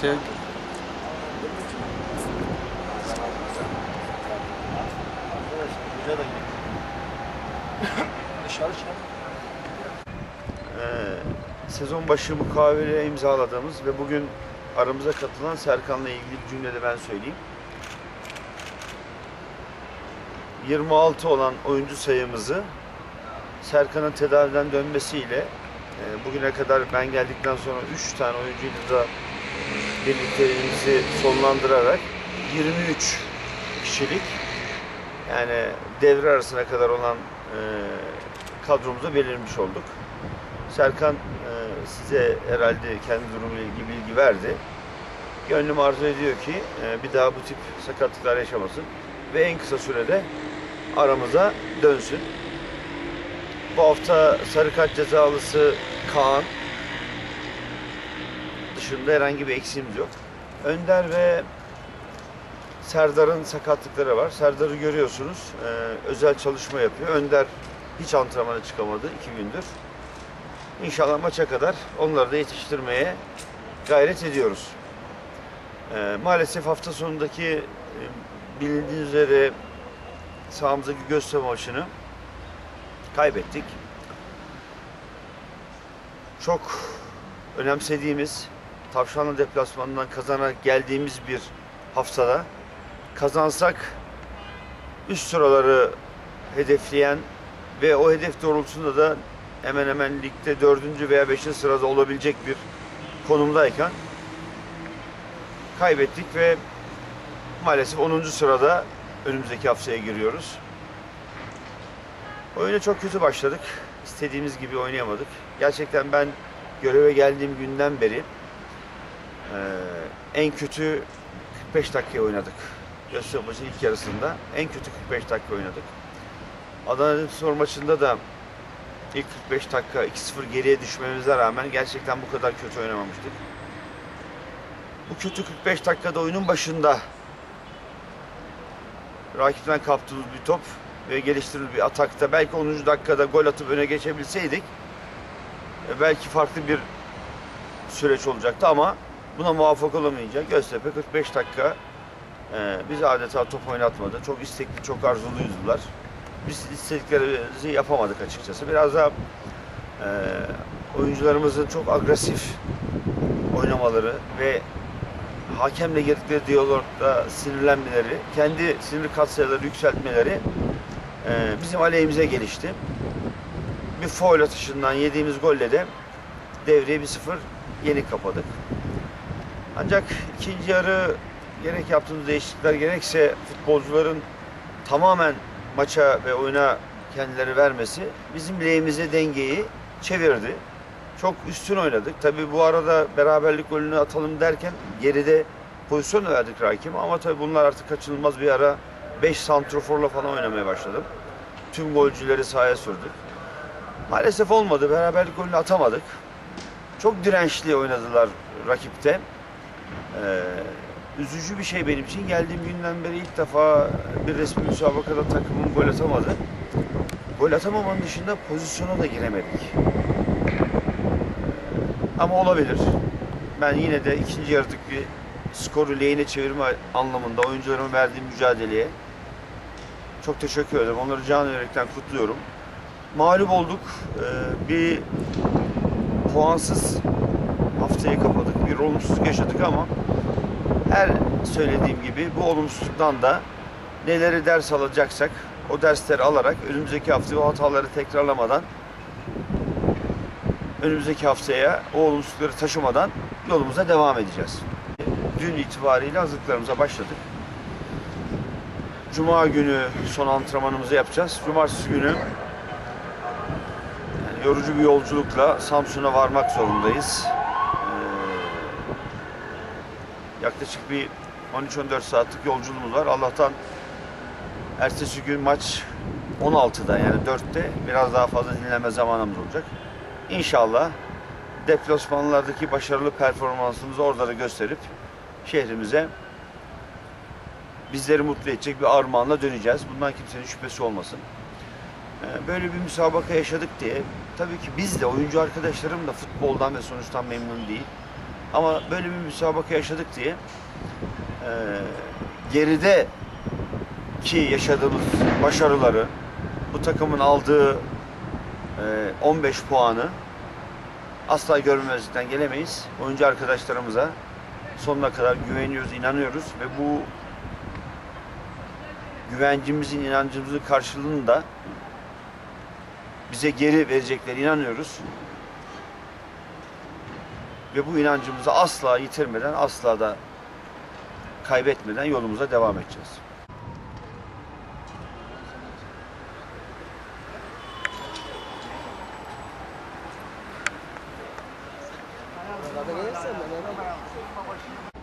Şey, Ee, sezon başı mukavele imzaladığımız ve bugün aramıza katılan Serkan'la ilgili bir cümle de ben söyleyeyim. 26 olan oyuncu sayımızı Serkan'ın tedaviden dönmesiyle bugüne kadar ben geldikten sonra 3 tane oyuncuyla da birlikteliğimizi sonlandırarak 23 kişilik yani devre arasına kadar olan e, kadromuza belirmiş olduk. Serkan e, size herhalde kendi durumuyla ilgili bilgi verdi. Gönlüm arzu ediyor ki e, bir daha bu tip sakatlıklar yaşamasın ve en kısa sürede aramıza dönsün. Bu hafta sarı kart cezalısı Kaan dışında herhangi bir eksiğimiz yok. Önder ve Serdar'ın sakatlıkları var. Serdar'ı görüyorsunuz. e, özel çalışma yapıyor. Önder hiç antrenmana çıkamadı iki gündür. İnşallah maça kadar onları da yetiştirmeye gayret ediyoruz. E, maalesef hafta sonundaki e, bilindiği üzere sahamızdaki gösterme maçını kaybettik. Çok önemsediğimiz Tavşanlı deplasmanından kazanarak geldiğimiz bir haftada kazansak üst sıraları hedefleyen ve o hedef doğrultusunda da hemen hemen ligde dördüncü veya beşinci sırada olabilecek bir konumdayken kaybettik ve maalesef 10. sırada önümüzdeki haftaya giriyoruz. Oyuna çok kötü başladık. İstediğimiz gibi oynayamadık. Gerçekten ben göreve geldiğim günden beri eee, en kötü 45 dakika oynadık. Göztepe ilk yarısında en kötü 45 dakika oynadık. Adana Demirspor maçında da ilk 45 dakika 2-0 geriye düşmemize rağmen gerçekten bu kadar kötü oynamamıştık. Bu kötü 45 dakikada oyunun başında rakipten kaptığımız bir top ve geliştirilmiş bir atakta belki 10. dakikada gol atıp öne geçebilseydik e, belki farklı bir süreç olacaktı ama buna muvaffak olamayınca Göztepe 45 dakika e, bizi adeta top oynatmadı. Çok istekli, çok arzuluydular. Biz istediklerimizi yapamadık açıkçası. Biraz da e, oyuncularımızın çok agresif oynamaları ve hakemle girdikleri diyalogda sinirlenmeleri, kendi sinir katsayıları yükseltmeleri e, bizim aleyhimize gelişti. Bir foul atışından yediğimiz golle de devreyi 1-0 yeni kapadık. Ancak ikinci yarı gerek yaptığımız değişiklikler gerekse futbolcuların tamamen maça ve oyuna kendileri vermesi bizim lehimize dengeyi çevirdi. Çok üstün oynadık. Tabi bu arada beraberlik golünü atalım derken geride pozisyon verdik rakime ama tabi bunlar artık kaçınılmaz bir ara 5 santroforla falan oynamaya başladım. Tüm golcüleri sahaya sürdük. Maalesef olmadı. Beraberlik golünü atamadık. Çok dirençli oynadılar rakipte. Ee, üzücü bir şey benim için. Geldiğim günden beri ilk defa bir resmi müsabakada takımım gol atamadı. Gol atamamanın dışında pozisyona da giremedik. Ama olabilir. Ben yine de ikinci yarıdaki skoru lehine çevirme anlamında oyuncularıma verdiğim mücadeleye çok teşekkür ederim. Onları can yürekten kutluyorum. Mağlup olduk. Ee, bir puansız haftayı kapadık. Bir olumsuzluk yaşadık ama her söylediğim gibi bu olumsuzluktan da neleri ders alacaksak o dersleri alarak önümüzdeki hafta o hataları tekrarlamadan önümüzdeki haftaya o olumsuzlukları taşımadan yolumuza devam edeceğiz. Dün itibariyle hazırlıklarımıza başladık. Cuma günü son antrenmanımızı yapacağız. Cumartesi günü yani yorucu bir yolculukla Samsun'a varmak zorundayız. Ee, yaklaşık bir 13-14 saatlik yolculuğumuz var. Allah'tan ertesi gün maç 16'da yani 4'te biraz daha fazla dinlenme zamanımız olacak. İnşallah deplasmanlardaki başarılı performansımızı orada da gösterip şehrimize bizleri mutlu edecek bir armağanla döneceğiz. Bundan kimsenin şüphesi olmasın. Ee, Böyle bir müsabaka yaşadık diye tabii ki biz de oyuncu arkadaşlarım da futboldan ve sonuçtan memnun değil. Ama böyle bir müsabaka yaşadık diye e, geride ki yaşadığımız başarıları bu takımın aldığı e, 15 puanı asla görmemezlikten gelemeyiz. Oyuncu arkadaşlarımıza sonuna kadar güveniyoruz, inanıyoruz ve bu güvencimizin, inancımızın karşılığını da bize geri vereceklerine inanıyoruz. Ve bu inancımızı asla yitirmeden, asla da kaybetmeden yolumuza devam edeceğiz. 正门。